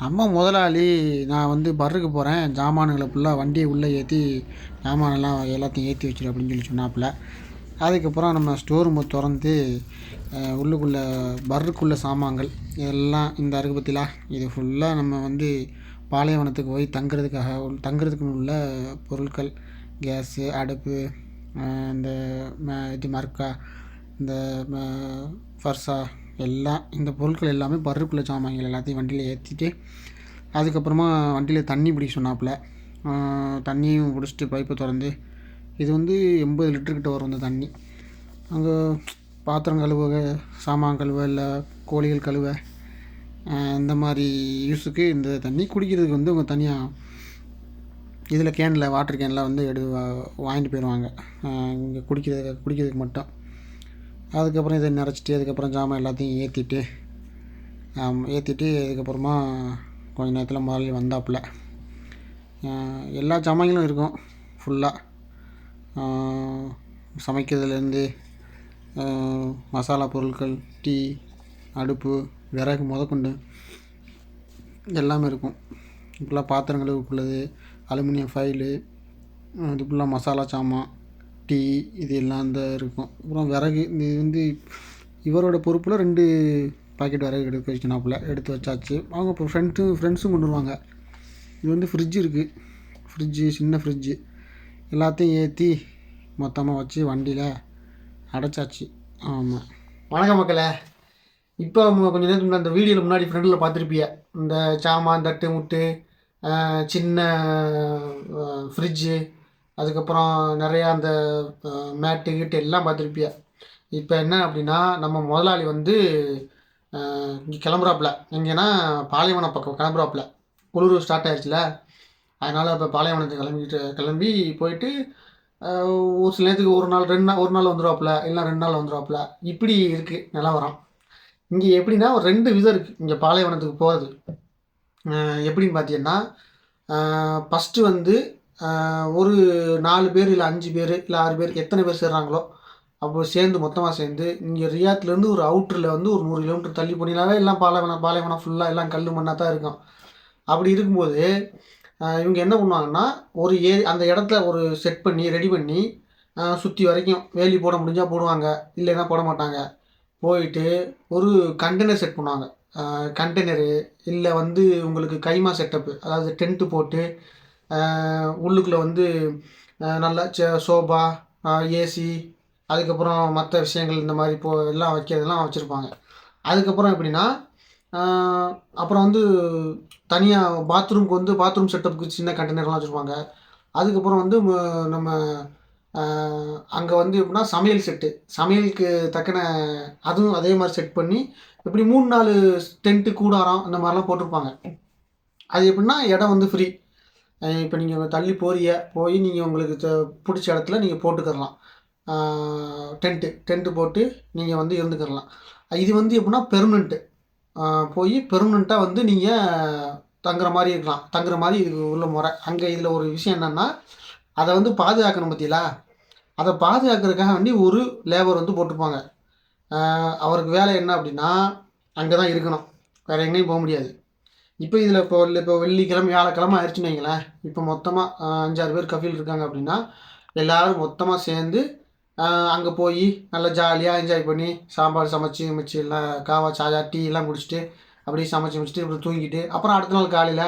நம்ம முதலாளி நான் வந்து பர்ருக்கு போகிறேன் ஜாமானுங்களை ஃபுல்லாக வண்டியை உள்ளே ஏற்றி ஜாமானெல்லாம் எல்லாத்தையும் ஏற்றி வச்சிரு அப்படின்னு சொல்லி சொன்னாப்புல. அதுக்கப்புறம் நம்ம ஸ்டோர் ரூமை திறந்து உள்ளுக்குள்ளே பர்ருக்குள்ளே சாமான்கள் இதெல்லாம் இந்த அருக்கு பற்றிலா இது ஃபுல்லாக நம்ம வந்து பாலைவனத்துக்கு போய் தங்குறதுக்காக தங்குறதுக்கு உள்ள பொருட்கள் கேஸு அடுப்பு இந்த இது மர்க்கா இந்த ஃபர்ஸா எல்லாம் இந்த பொருட்கள் எல்லாமே பர்ருக்குள்ள சாமான்கள் எல்லாத்தையும் வண்டியில் ஏற்றிட்டு அதுக்கப்புறமா வண்டியில் தண்ணி பிடிக்க சொன்னாப்புல. தண்ணியும் பிடிச்சிட்டு பைப்பை திறந்து இது வந்து எண்பது லிட்டர்கிட்ட வரும் இந்த தண்ணி. அங்கே பாத்திரம் கழுவ சாமான் கழுவ இல்லை கோழிகள் கழுவ இந்த மாதிரி யூஸுக்கு இந்த தண்ணி குடிக்கிறதுக்கு வந்து அவங்க தனியாக இதில் கேனில் வாட்டர் கேனில் வந்து எடு வாங்கிட்டு போயிடுவாங்க இங்கே குடிக்கிறது குடிக்கிறதுக்கு மட்டும். அதுக்கப்புறம் இதை நிறச்சிட்டு அதுக்கப்புறம் ஜாமான் எல்லாத்தையும் ஏற்றிட்டு ஏற்றிட்டு அதுக்கப்புறமா கொஞ்ச நேரத்தில் முதல்ல வந்தாப்புல. எல்லா ஜாமான்களும் இருக்கும் ஃபுல்லாக சமைக்கிறதுலேருந்து மசாலா பொருட்கள் டீ அடுப்பு விறகு முதற்கொண்டு எல்லாமே இருக்கும். இப்படிலாம் பாத்திரங்களுக்கு உள்ளது அலுமினியம் ஃபைலு இது ஃபுல்லாக மசாலா சாமான் டீ இது எல்லாம் தான் இருக்கும். அப்புறம் விறகு இது வந்து இவரோட பொறுப்பில் ரெண்டு பாக்கெட் விறகு எடுத்து வச்சுனாப்புல எடுத்து வச்சாச்சு. அவங்க இப்போ ஃப்ரெண்ட்ஸும் ஃப்ரெண்ட்ஸும் கொண்டு வருவாங்க. இது வந்து ஃப்ரிட்ஜ் இருக்குது ஃப்ரிட்ஜு சின்ன ஃப்ரிட்ஜு எல்லாத்தையும் ஏற்றி மொத்தமாக வச்சு வண்டியில் அடைச்சாச்சு. ஆமாம் வணக்கம் மக்களே. இப்போ கொஞ்சம் நேரத்துக்கு முன்னாடி அந்த வீடியோவில் முன்னாடி ஃப்ரெண்டில் பார்த்துருப்பிய. இந்த சாமான் தட்டு முட்டு சின்ன ஃப்ரிட்ஜு அதுக்கப்புறம் நிறையா அந்த மேட்டு கீட்டு எல்லாம் பார்த்துருப்பிய? இப்போ என்ன அப்படின்னா நம்ம முதலாளி வந்து இங்கே கிளம்புறாப்புல. எங்கேன்னா பாலைவனம் பக்கம் கிளம்புறாப்புல. குளிர் ஸ்டார்ட் ஆயிடுச்சுல அதனால் இப்போ பாலைவனத்துக்கு கிளம்பிட்டு கிளம்பி போயிட்டு ஒரு சில நேரத்துக்கு ஒரு நாள் ரெண்டு நாள் ஒரு நாள் வந்துடுவாப்புல இல்லை ரெண்டு நாள் வந்துடுவாப்புல இப்படி இருக்குது நிலவரம். இங்கே எப்படின்னா ஒரு ரெண்டு விதம் இருக்குது இங்கே பாலைவனத்துக்கு போகிறது எப்படின்னு பார்த்தீங்கன்னா ஃபஸ்ட்டு வந்து ஒரு நாலு பேர் இல்லை அஞ்சு பேர் இல்லை ஆறு பேர் எத்தனை பேர் சேர்றாங்களோ அப்போ சேர்ந்து மொத்தமாக சேர்ந்து இங்கே ரியாத்துலேருந்து ஒரு அவுட்டரில் வந்து ஒரு நூறு கிலோமீட்டர் தள்ளி போனீங்கனாவே எல்லாம் பாலைவனம் பாலைவனம் ஃபுல்லாக எல்லாம் கல் மண்ணாக தான் இருக்கும். அப்படி இருக்கும்போது இவங்க என்ன பண்ணுவாங்கன்னா ஒரு ஏ அந்த இடத்துல ஒரு செட் பண்ணி ரெடி பண்ணி சுற்றி வரைக்கும் வேலி போட முடிஞ்சால் போடுவாங்க இல்லைன்னா போட மாட்டாங்க. போயிட்டு ஒரு கண்டெய்னர் செட் பண்ணுவாங்க. கண்டெய்னரு இல்லை வந்து உங்களுக்கு கைமா செட்டப்பு அதாவது டென்ட்டு போட்டு உள்ளுக்குள்ளே வந்து ஆஹ் நல்லா சோபா ஏசி அதுக்கப்புறம் மற்ற விஷயங்கள் இந்த மாதிரி இப்போ எல்லாம் வைக்கிறதெல்லாம் வச்சுருப்பாங்க. அதுக்கப்புறம் எப்படின்னா அப்புறம் வந்து தனியாக பாத்ரூம்க்கு வந்து பாத்ரூம் செட்டப்புக்கு சின்ன கண்டெய்னர்லாம் வச்சுருப்பாங்க. அதுக்கப்புறம் வந்து நம்ம அங்கே வந்து எப்படின்னா சமையல் செட்டு. சமையலுக்கு தக்கன அதுவும் அதே மாதிரி செட் பண்ணி இப்படி மூணு நாலு டென்ட்டு கூடாரம் இந்த மாதிரிலாம் போட்டிருப்பாங்க. அது எப்படின்னா இடம் வந்து ஃப்ரீ இப்போ நீங்கள் தள்ளி போறிய போய் நீங்கள் உங்களுக்கு பிடிச்ச இடத்துல நீங்கள் போட்டுக்கிறலாம். டென்ட்டு டென்ட்டு போட்டு நீங்கள் வந்து இருந்துக்கிறலாம். இது வந்து எப்படின்னா பெர்மனெண்ட்டு போய் பெர்மனெண்ட்டாக வந்து நீங்கள் தங்குற மாதிரி இருக்கலாம். தங்குற மாதிரி இது உள்ள முறை. அங்கே இதில் ஒரு விஷயம் என்னென்னா அதை வந்து பாதுகாக்கணும் பார்த்தீங்களா அதை பாதுகாக்கிறதுக்காக வேண்டி ஒரு லேபர் வந்து போட்டுப்பாங்க. அவருக்கு வேலை என்ன அப்படின்னா அங்கே தான் இருக்கணும். வேறு எங்கேயும் போக முடியாது. இப்போ இதில் இப்போ இப்போ வெள்ளிக்கிழமை வியாழக்கிழமை ஆயிடுச்சுன்னு வைங்களேன். இப்போ மொத்தமாக அஞ்சாறு பேர் கஃபீல் இருக்காங்க அப்படின்னா எல்லோரும் மொத்தமாக சேர்ந்து அங்கே போய் நல்லா ஜாலியாக என்ஜாய் பண்ணி சாம்பார் சமைச்சு மிச்சு எல்லாம் காவா சாயா டீ எல்லாம் குடிச்சிட்டு அப்படியே சமைச்சு முடிச்சுட்டு அப்புறம் தூங்கிட்டு அப்புறம் அடுத்த நாள் காலையில்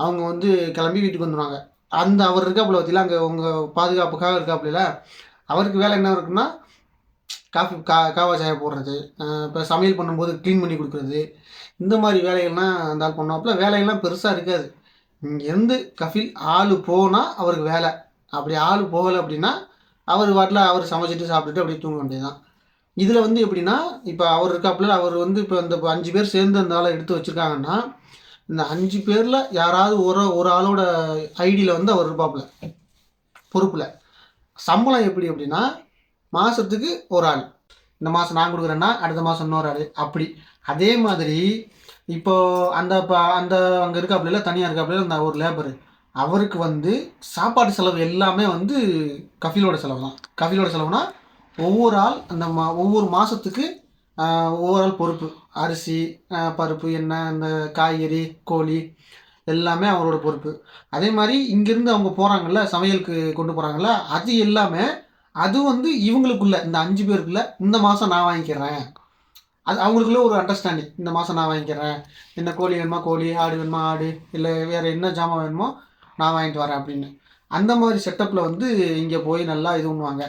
அவங்க வந்து கிளம்பி வீட்டுக்கு வந்துடுவாங்க அந்த அவர் இருக்காப்புல பற்றில அங்கே உங்கள் பாதுகாப்புக்காக இருக்காப்புல அவருக்கு வேலை என்ன இருக்குன்னா காஃபி கா காவா சாயா போடுறது இப்போ சமையல் பண்ணும்போது க்ளீன் பண்ணி கொடுக்குறது இந்த மாதிரி வேலைகள்லாம் அந்த ஆள் பண்ணுவாப்புல. வேலையெல்லாம் பெருசாக இருக்காது. இங்கேருந்து கஃபில் ஆள் போனால் அவருக்கு வேலை. அப்படி ஆள் போகலை அப்படின்னா அவர் வாட்டில் அவர் சமைச்சிட்டு சாப்பிட்டுட்டு அப்படியே தூங்க வேண்டியதுதான். இதில் வந்து எப்படின்னா இப்போ அவர் இருக்காப்புல அவர் வந்து இப்போ இந்த அஞ்சு பேர் சேர்ந்து அந்த ஆளை எடுத்து வச்சுருக்காங்கன்னா இந்த அஞ்சு பேரில் யாராவது ஒரு ஒரு ஆளோட ஐடியில் வந்து அவர் இருப்பாப்புல. பொறுப்பில். சம்பளம் எப்படி அப்படின்னா மாதத்துக்கு ஒரு ஆள். இந்த மாதம் நான் கொடுக்குறேன்னா அடுத்த மாதம் இன்னொரு ஆள். அப்படி. அதே மாதிரி இப்போ அந்த இப்போ அந்த அங்கே இருக்காப்புல தனியாக இருக்காப்புல அந்த ஒரு லேபரு அவருக்கு வந்து சாப்பாடு செலவு எல்லாமே வந்து கஃபிலோட செலவு தான். கஃபிலோட செலவுனா ஒவ்வொரு ஆள் அந்த மா ஒவ்வொரு மாதத்துக்கு ஒவ்வொரு ஆள் பொறுப்பு. அரிசி பருப்பு எண்ணெய் அந்த காய்கறி கோழி எல்லாமே அவரோட பொறுப்பு. அதே மாதிரி இங்கேருந்து அவங்க போகிறாங்கல்ல சமையலுக்கு கொண்டு போகிறாங்கல்ல அது எல்லாமே அது வந்து இவங்களுக்குள்ள இந்த அஞ்சு பேருக்குள்ள இந்த மாதம் நான் வாங்கிக்கிறேன். அது அவங்களுக்குள்ளே ஒரு அண்டர்ஸ்டாண்டிங் இந்த மாதம் நான் வாங்கிக்கிறேன். என்ன கோழி வேணுமா? கோழி ஆடு வேணுமா? ஆடு. இல்லை வேறு என்ன ஜாமான் வேணுமோ நான் வாங்கிட்டு வரேன் அப்படின்னு. அந்த மாதிரி செட்டப்பில் வந்து இங்கே போய் நல்லா இது பண்ணுவாங்க.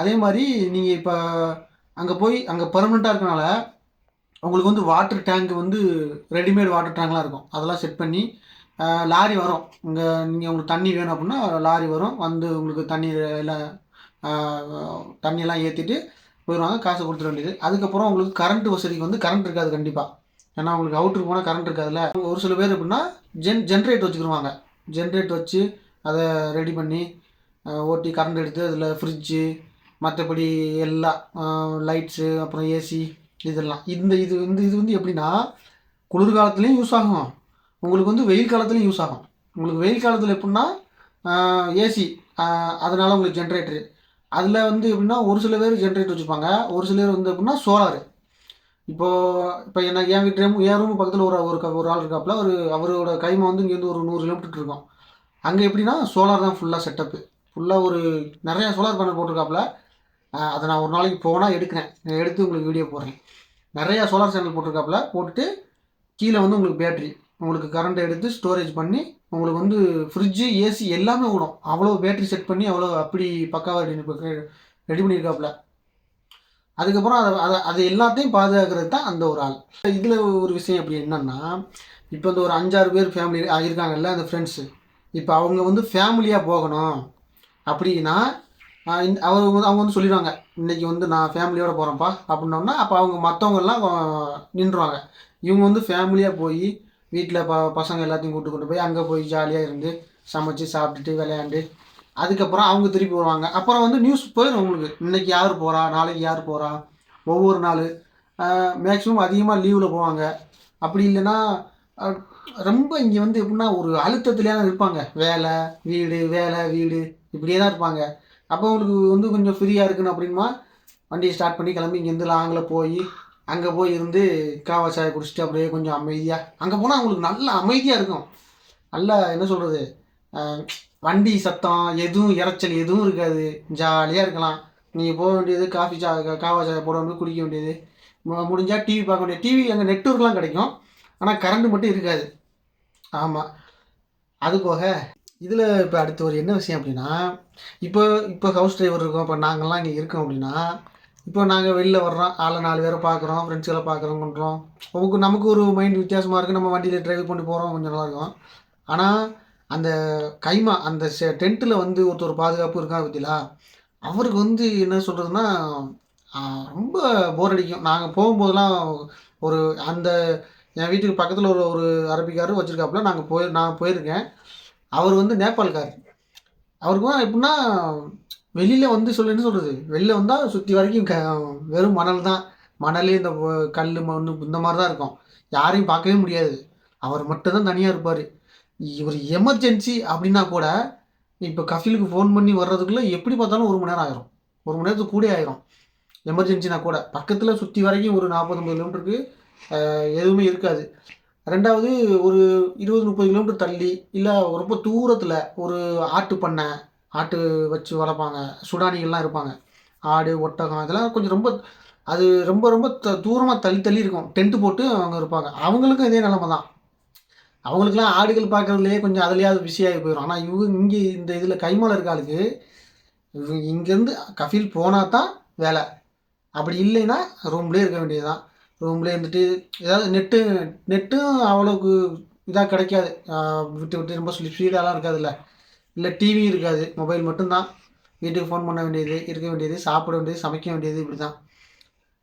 அதே மாதிரி நீங்கள் இப்போ அங்கே போய் அங்கே பர்மனெண்ட்டாக இருக்கனால உங்களுக்கு வந்து வாட்டர் டேங்க் வந்து ரெடிமேட் வாட்டர் டேங்க்லாம் இருக்கும். அதெல்லாம் செட் பண்ணி லாரி வரும். இங்கே நீங்கள் உங்களுக்கு தண்ணி வேணும் அப்படின்னா லாரி வரும். வந்து உங்களுக்கு தண்ணி எல்லாம் தண்ணியெல்லாம் ஏற்றிட்டு போயிடுவாங்க காசு கொடுத்துட வேண்டியது. அதுக்கப்புறம் உங்களுக்கு கரண்ட் வசதிக்கு வந்து கரண்ட் இருக்காது கண்டிப்பாக ஏன்னா உங்களுக்கு அவுட்ருக்கு போனால் கரண்ட் இருக்காதுல்ல. ஒரு சில பேர் எப்படின்னா ஜென் ஜென்ரேட் வச்சுக்கிடுவாங்க ஜென்ரேட் வச்சு அதை ரெடி பண்ணி ஓட்டி கரண்ட் எடுத்து அதில் ஃப்ரிட்ஜு மற்றபடி எல்லா லைட்ஸு அப்புறம் ஏசி இதெல்லாம். இந்த இது இந்த இது வந்து எப்படின்னா குளிர்காலத்துலேயும் யூஸ் ஆகும். உங்களுக்கு வந்து வெயில் காலத்துலேயும் யூஸ் ஆகும். உங்களுக்கு வெயில் காலத்தில் எப்படின்னா ஏசி அதனால் உங்களுக்கு ஜென்ரேட்டரு அதில் வந்து எப்படின்னா ஒரு சில பேர் ஜென்ரேட்டர் வச்சுருப்பாங்க. ஒரு சில பேர் வந்து எப்படின்னா சோலார் இப்போது இப்போ என்ன என் வீட்டு room- என் ரூம் பக்கத்தில் ஒரு ஒரு ஒரு ஆள் இருக்காப்புல ஒரு அவரோட கைமை வந்து இங்கேருந்து ஒரு நூறு கிலோமீட்டர் இருக்கும். அங்கே எப்படின்னா சோலார் தான் ஃபுல்லாக செட்டப்பு ஃபுல்லாக ஒரு நிறையா சோலார் பேனல் போட்டிருக்காப்புல. அதை நான் ஒரு நாளைக்கு போனால் எடுக்கிறேன். எடுத்து உங்களுக்கு வீடியோ போடுறேன். நிறையா சோலார் சேனல் போட்டிருக்காப்புல போட்டுட்டு கீழே வந்து உங்களுக்கு பேட்ரி உங்களுக்கு கரண்ட் எடுத்து ஸ்டோரேஜ் பண்ணி உங்களுக்கு வந்து ஃப்ரிட்ஜு ஏசி எல்லாமே ஓடும். அவ்வளோ பேட்டரி செட் பண்ணி அவ்வளோ அப்படி பக்காவாக ரெடி ரெடி பண்ணியிருக்காப்புல அதுக்கப்புறம் அதை அதை அது எல்லாத்தையும் பாதுகாக்கிறது தான் அந்த ஒரு ஆள். இதில் ஒரு விஷயம் அப்படி என்னென்னா இப்போ இந்த ஒரு அஞ்சாறு பேர் ஃபேமிலி இருக்காங்கல்ல அந்த ஃப்ரெண்ட்ஸு இப்போ அவங்க வந்து ஃபேமிலியாக போகணும். அப்படின்னா ஆஹ் அவர் வந்து அவங்க வந்து சொல்லிடுவாங்க இன்னைக்கு வந்து நான் ஃபேமிலியோடு போகிறேன்ப்பா அப்படின்னோம்னா அப்போ அவங்க மற்றவங்கெல்லாம் நின்றுவாங்க. இவங்க வந்து ஃபேமிலியாக போய் வீட்டில் ப பசங்க எல்லாத்தையும் கூட்டு கொண்டு போய் அங்கே போய் ஜாலியாக இருந்து சமைச்சு சாப்பிட்டுட்டு விளையாண்டு அதுக்கப்புறம் அவங்க திருப்பி வருவாங்க. அப்புறம் வந்து நியூஸ் போயிடும் உங்களுக்கு. இன்னைக்கு யார் போகிறா நாளைக்கு யார் போகிறா ஒவ்வொரு நாள். மேக்ஸிமம் அதிகமாக லீவில் போவாங்க. அப்படி இல்லைன்னா ரொம்ப இங்கே வந்து எப்படின்னா ஒரு அழுத்தத்துலேயே தான் இருப்பாங்க. வேலை வீடு வேலை வீடு இப்படியே தான் இருப்பாங்க. அப்போ உங்களுக்கு வந்து கொஞ்சம் ஃப்ரீயாக இருக்குன்னு அப்படின்னா வண்டியை ஸ்டார்ட் பண்ணி கிளம்பி இங்கேருந்து லாங்கில் போய் அங்கே போய் இருந்து காவா சாயை குடிச்சிட்டு அப்படியே கொஞ்சம் அமைதியாக அங்கே போனால் அவங்களுக்கு நல்ல அமைதியாக இருக்கும். நல்ல என்ன சொல்கிறது வண்டி சத்தம் எதுவும் இரைச்சல் எதுவும் இருக்காது. ஜாலியாக இருக்கலாம். நீங்கள் போக வேண்டியது காஃபி சா காவா சாயை போட வேண்டியது குடிக்க வேண்டியது. முடிஞ்சால் டிவி பார்க்க வேண்டியது. டிவி அங்கே நெட்ஒர்க்லாம் கிடைக்கும். ஆனால் கரண்ட் மட்டும் இருக்காது. ஆமாம் அது போக இதில் இப்போ அடுத்து ஒரு என்ன விஷயம் அப்படின்னா இப்போ இப்போ ஹவுஸ் டிரைவர் இருக்கோம். இப்போ நாங்கள்லாம் இங்கே இருக்கோம் அப்படின்னா இப்போ நாங்கள் வெளில வர்றோம் ஆளை நாலு பேரை பார்க்குறோம் ஃப்ரெண்ட்ஸ்களை பார்க்குறோம் பண்ணுறோம் நமக்கு நமக்கு ஒரு மைண்ட் வித்தியாசமாக இருக்குது நம்ம வண்டியில் டிரைவ் பண்ணி போகிறோம் கொஞ்சம் நல்லாயிருக்கும் ஆனால் அந்த கைமா அந்த டென்ட்டில் வந்து ஒருத்தர் பாதுகாப்பு இருக்கா பற்றிலா அவருக்கு வந்து என்ன சொல்கிறதுனா ரொம்ப போர் அடிக்கும். நாங்கள் போகும்போதெல்லாம் ஒரு அந்த என் வீட்டுக்கு பக்கத்தில் ஒரு ஒரு அரபிக்காரர் வச்சுருக்காப்புல நாங்கள் போய் நான் போயிருக்கேன். அவர் வந்து நேபாள்கார் அவருக்கு எப்படின்னா வெளியில் வந்து சொல்ல என்ன சொல்கிறது வெளில வந்தால் சுற்றி வரைக்கும் க வெறும் மணல் தான். மணல் இந்த கல் மண் இந்த மாதிரி தான் இருக்கும். யாரையும் பார்க்கவே முடியாது. அவர் மட்டும்தான் தனியாக இருப்பார். இவர் எமர்ஜென்சி அப்படின்னா கூட இப்போ கஃபிலுக்கு ஃபோன் பண்ணி வர்றதுக்குள்ளே எப்படி பார்த்தாலும் ஒரு மணி நேரம் ஆயிரும். ஒரு மணி நேரத்துக்கு கூட ஆயிரும். எமர்ஜென்சினா கூட. பக்கத்தில் சுற்றி வரைக்கும் ஒரு நாற்பது ஐம்பது கிலோமீட்டருக்கு எதுவுமே இருக்காது. ரெண்டாவது ஒரு இருபது முப்பது கிலோமீட்டர் தள்ளி இல்லை ரொம்ப தூரத்தில் ஒரு ஆட்டு பண்ணை ஆட்டு வச்சு வளர்ப்பாங்க. சுடானிகள்லாம் இருப்பாங்க. ஆடு ஒட்டகம் இதெல்லாம் கொஞ்சம் ரொம்ப அது ரொம்ப ரொம்ப த தூரமாக தள்ளி தள்ளி இருக்கும். டென்ட்டு போட்டு அவங்க இருப்பாங்க. அவங்களுக்கும் இதே நிலமை தான். அவங்களுக்குலாம் ஆடுகள் பார்க்குறதுலேயே கொஞ்சம் அதுலேயாவது பிஸியாகி போயிடும் ஆனால் இவங்க இங்கே இந்த இதில் கைமால இருக்க ஆளுக்கு இவங்க இங்கேருந்து கஃபீல் போனால் தான் வேலை. அப்படி இல்லைன்னா ரூம்லேயே இருக்க வேண்டியது தான் ரூம்லேயே இருந்துட்டு ஏதாவது நெட்டு நெட்டும் அவ்வளோக்கு இதாக கிடைக்காது. விட்டு விட்டு ரொம்ப ஸ்பீடாலாம் இருக்காதுல்ல. இல்லை டிவி இருக்காது. மொபைல் மட்டும்தான். வீட்டுக்கு ஃபோன் பண்ண வேண்டியது இருக்க வேண்டியது சாப்பிட வேண்டியது சமைக்க வேண்டியது இப்படி தான்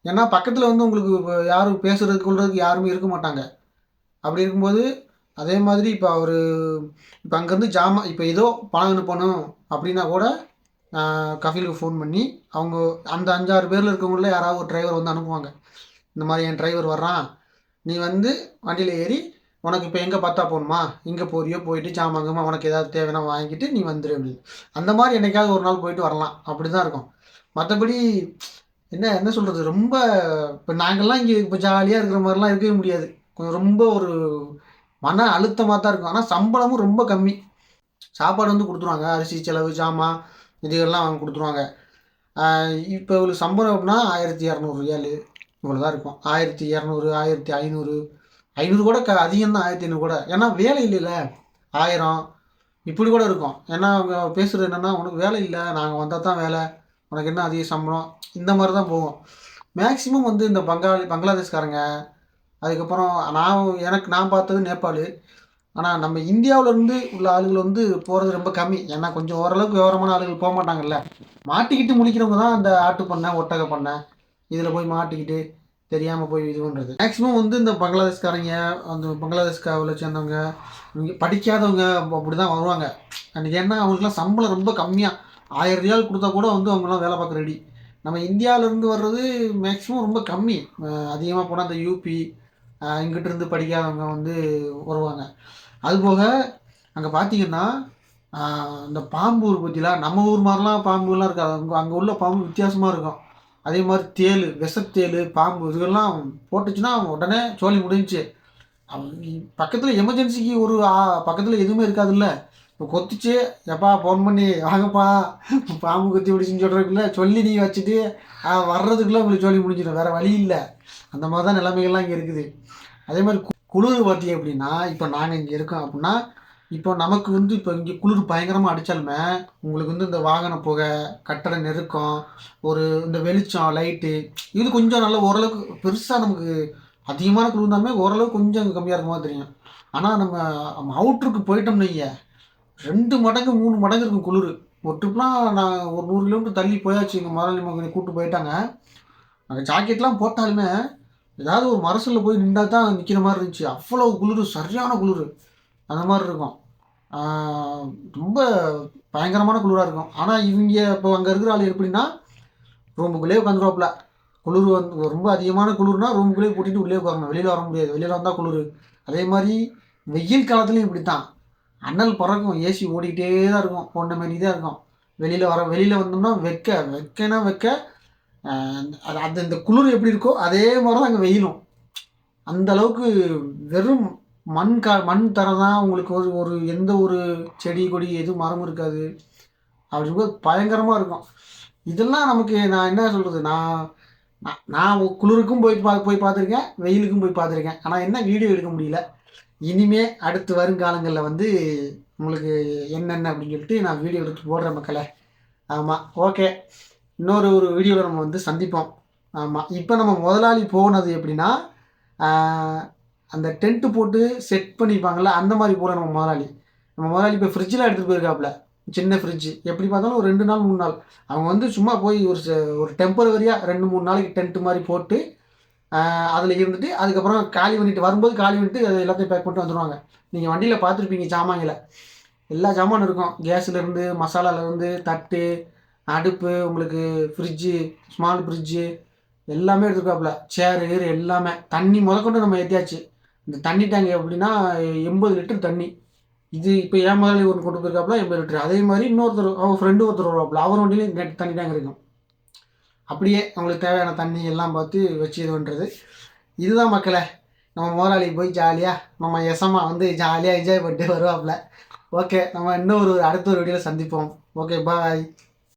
ஏன்னா பக்கத்தில் வந்து உங்களுக்கு இப்போ யாரும் பேசுகிறதுக்கு கொள்றதுக்கு யாருமே இருக்க மாட்டாங்க. அப்படி இருக்கும்போது அதே மாதிரி இப்போ அவர் இப்போ அங்கேருந்து ஜாமான் இப்போ ஏதோ பணம் அனுப்பணும் அப்படின்னா கூட ஆஹ் கஃபீலுக்கு ஃபோன் பண்ணி அவங்க அந்த அஞ்சாறு பேரில் இருக்கவங்கள யாராவது ஒரு டிரைவர் வந்து அனுப்புவாங்க. இந்த மாதிரி என் டிரைவர் வர்றான். நீ வந்து வண்டியில் ஏறி உனக்கு இப்போ எங்கே பார்த்தா போகணுமா? இங்கே போறியோ? போயிட்டு சாமாங்கம்மா உனக்கு ஏதாவது தேவைன்னா வாங்கிட்டு நீ வந்துடு அப்படின்னு. அந்த மாதிரி என்னைக்காவது ஒரு நாள் போயிட்டு வரலாம். அப்படி தான் இருக்கும். மற்றபடி என்ன என்ன சொல்கிறது ரொம்ப இப்போ நாங்கள்லாம் இங்கே இப்போ ஜாலியாக இருக்கிற மாதிரிலாம் இருக்கவே முடியாது. கொஞ்சம் ரொம்ப ஒரு மன அழுத்தமாக தான் இருக்கும். ஆனால் சம்பளமும் ரொம்ப கம்மி. சாப்பாடு வந்து கொடுத்துருவாங்க. அரிசி செலவு ஜாமான் இதுகள்லாம் அவங்க கொடுத்துருவாங்க. இப்போ இவ்வளோ சம்பளம் அப்படின்னா ஆயிரத்தி இரநூறு ரியாலு இவ்வளோ தான் இருக்கும். ஆயிரத்தி இரநூறு ஆயிரத்தி ஐநூறு ஐநூறு கூட க அதிகம் தான் ஆயிரத்தி ஐநூறு கூட. ஏன்னா வேலை இல்லைல்ல. ஆயிரம். இப்படி கூட இருக்கும். ஏன்னா அவங்க பேசுகிறது என்னென்னா உனக்கு வேலை இல்லை. நாங்கள் வந்தால் தான் வேலை. உனக்கு என்ன அதிக சம்பளம்? இந்த மாதிரி தான் போகும். மேக்ஸிமம் வந்து இந்த பங்காளி பங்களாதேஷ்காரங்க அதுக்கப்புறம் நான் எனக்கு நான் பார்த்தது நேபாள். ஆனால் நம்ம இந்தியாவிலேருந்து உள்ள ஆளுகள் வந்து போகிறது ரொம்ப கம்மி. ஏன்னா கொஞ்சம் ஓரளவுக்கு விவரமான ஆளுகள் போக மாட்டாங்கல்ல மாட்டிக்கிட்டு முழிக்கிறவங்க தான் அந்த ஆட்டு பண்ணை ஒட்டக பண்ணை. இதில் போய் மாட்டிக்கிட்டு தெரியாமல் போய் இது பண்ணுறது மேக்ஸிமம் வந்து இந்த பங்களாதேஷ்காரங்க அந்த பங்களாதேஷ்காவில் சேர்ந்தவங்க இங்கே படிக்காதவங்க அப்படி தான் வருவாங்க. அன்றைக்கி ஏன்னா அவங்களுக்குலாம் சம்பளம் ரொம்ப கம்மியாக ஆயிரம் ரியால் கொடுத்தா கூட வந்து அவங்களாம் வேலை பார்க்க ரெடி நம்ம இந்தியாவிலேருந்து வர்றது மேக்ஸிமம் ரொம்ப கம்மி. அதிகமாக போனால் அந்த யூபி இங்கிட்ட இருந்து படிக்காதவங்க வந்து வருவாங்க. அதுபோக அங்கே பார்த்தீங்கன்னா இந்த பாம்பு பற்றிலாம் நம்ம ஊர் மாதிரிலாம் பாம்புலாம் இருக்காது. அங்கே அங்கே உள்ள பாம்பு வித்தியாசமாக இருக்கும். அதே மாதிரி தேள் விஷத்தேள் பாம்பு இதுகள்லாம் போட்டுச்சுன்னா உடனே சோழி அவங்க பக்கத்தில் எமர்ஜென்சிக்கு ஒரு பக்கத்தில் எதுவுமே இருக்காதுல்ல. இப்போ கொத்திச்சு. எப்பா ஃபோன் பண்ணி வாங்கப்பா பாம்பு கொத்தி முடிச்சுன்னு சொல்கிறதுக்குள்ள சொல்லி நீ வச்சுட்டு வர்றதுக்குள்ளே உங்களுக்கு சொல்லி முடிஞ்சிடும். வேறு வழி இல்லை. அந்த மாதிரி தான் நிலைமைகள்லாம் இங்கே இருக்குது. அதே மாதிரி கு- குளிர் பார்த்தீங்க அப்படின்னா இப்போ நாங்கள் இங்கே இருக்கோம் அப்படின்னா இப்போ நமக்கு வந்து இப்போ இங்கே குளிர் பயங்கரமாக அடித்தாலுமே உங்களுக்கு வந்து இந்த வாகன புகை கட்டட நெருக்கம் ஒரு இந்த வெளிச்சம் லைட்டு இது கொஞ்சம் நல்ல ஓரளவுக்கு பெருசாக நமக்கு அதிகமான குளிர் இருந்தாலுமே ஓரளவுக்கு கொஞ்சம் கம்மியாக இருக்குமா மாதிரி தெரியும். ஆனால் நம்ம அவுட்ருக்கு போயிட்டோம்னு ரெண்டு மடங்கு மூணு மடங்கு இருக்கும் குளிர். ஒரு ட்ரிப்லாம் நான் ஒரு நூறு கிலோமீட்டர் தள்ளி போயாச்சு எங்கள் முதலாளி மகனை கூப்பிட்டு போயிட்டாங்க. நாங்கள் ஜாக்கெட்லாம் போட்டாலுமே ஏதாவது ஒரு மரசில் போய் நின்றால் தான் நிற்கிற மாதிரி இருந்துச்சு. அவ்வளோ குளிர் சரியான குளிர். அந்த மாதிரி இருக்கும். ரொம்ப பயங்கரமான குளிராக இருக்கும். ஆனால் இவங்க இப்போ அங்கே இருக்கிற ஆள் எப்படின்னா ரூமுக்குள்ளேயே உட்காந்துருவாப்புல. குளிர் வந்து ரொம்ப அதிகமான குளிர்னா ரூமுக்குள்ளேயே கூட்டிகிட்டு உள்ளே உட்காரணும். வெளியில் வர முடியாது. வெளியில் வந்தால் குளிர். அதே மாதிரி வெயில் காலத்துலேயும் இப்படி தான் அனல் பறக்கும். ஏசி ஓடிக்கிட்டே தான் இருக்கும். போன மாரி தான் இருக்கும். வெளியில் வர வெளியில் வந்தோம்னா வெக்க வெக்கனா வெக்க அது அந்த இந்த குளிர் எப்படி இருக்கோ அதே மாதிரி தான் அங்கே வெயிலும். அந்த அளவுக்கு வெறும் மண் கா மண் தரம் தான் உங்களுக்கு ஒரு ஒரு எந்த ஒரு செடி கொடி எதுவும் மரம் இருக்காது. அப்படிங்கும்போது பயங்கரமாக இருக்கும். இதெல்லாம் நமக்கு நான் என்ன சொல்கிறது நான் நான் குளிருக்கும் போய் பா போய் பார்த்துருக்கேன் வெயிலுக்கும் போய் பார்த்துருக்கேன். ஆனால் என்ன வீடியோ எடுக்க முடியல. இனிமே அடுத்து வருங்காலங்களில் வந்து உங்களுக்கு என்னென்ன அப்படின்னு சொல்லிட்டு நான் வீடியோ எடுத்து போடுறேன் மக்களை. ஆமாம் ஓகே. இன்னொரு ஒரு வீடியோவில் நம்ம வந்து சந்திப்போம். ஆமாம் இப்போ நம்ம முதலாளி போனது எப்படின்னா அந்த டென்ட்டு போட்டு செட் பண்ணிப்பாங்கள்ல அந்த மாதிரி போல நம்ம முதலாளி. நம்ம முதலாளி இப்போ ஃப்ரிட்ஜில் எடுத்துகிட்டு போயிருக்காப்புல சின்ன ஃப்ரிட்ஜு எப்படி பார்த்தாலும் ஒரு ரெண்டு நாள் மூணு நாள். அவங்க வந்து சும்மா போய் ஒரு ச- ஒரு டெம்பரவரியாக ரெண்டு மூணு நாளைக்கு டென்ட் மாதிரி போட்டு அதில் இருந்துட்டு அதுக்கப்புறம் காலி பண்ணிட்டு வரும்போது காலி பண்ணிட்டு அது எல்லாத்தையும் பேக் பண்ணிட்டு வந்துடுவாங்க நீங்கள் வண்டியில் பார்த்துருப்பீங்க சாமான்களை. எல்லா சாமானும் இருக்கும். கேஸ்லேருந்து மசாலாலேருந்து தட்டு அடுப்பு உங்களுக்கு ஃப்ரிட்ஜு ஸ்மால் ஃப்ரிட்ஜு எல்லாமே எடுத்துருக்காப்புல. சேரு எல்லாமே. தண்ணி முதற்கொண்டு நம்ம ஏற்றியாச்சு இந்த தண்ணி டேங்க் எப்படின்னா எண்பது லிட்டர் தண்ணி. இது இப்போ ஏன் முதலாளி ஒன்று கொண்டு போயிருக்காப்புல எண்பது லிட்டர். அதே மாதிரி இன்னொருத்தர் அவங்க ஃப்ரெண்டு ஒருத்தர் வருவாப்புல அவர் வண்டியிலையும் நெட் தண்ணி டேங்க் இருக்கும். அப்படியே அவங்களுக்கு தேவையான தண்ணி எல்லாம் பார்த்து வச்சு இது பண்ணுறது இதுதான் மக்களை நம்ம முதலாளி போய் ஜாலியாக நம்ம எசமா வந்து ஜாலியாக என்ஜாய் பண்ணிட்டு வருவாப்புல. ஓகே நம்ம இன்னொரு அடுத்த ஒரு வீடியோவில் சந்திப்போம். Okay bye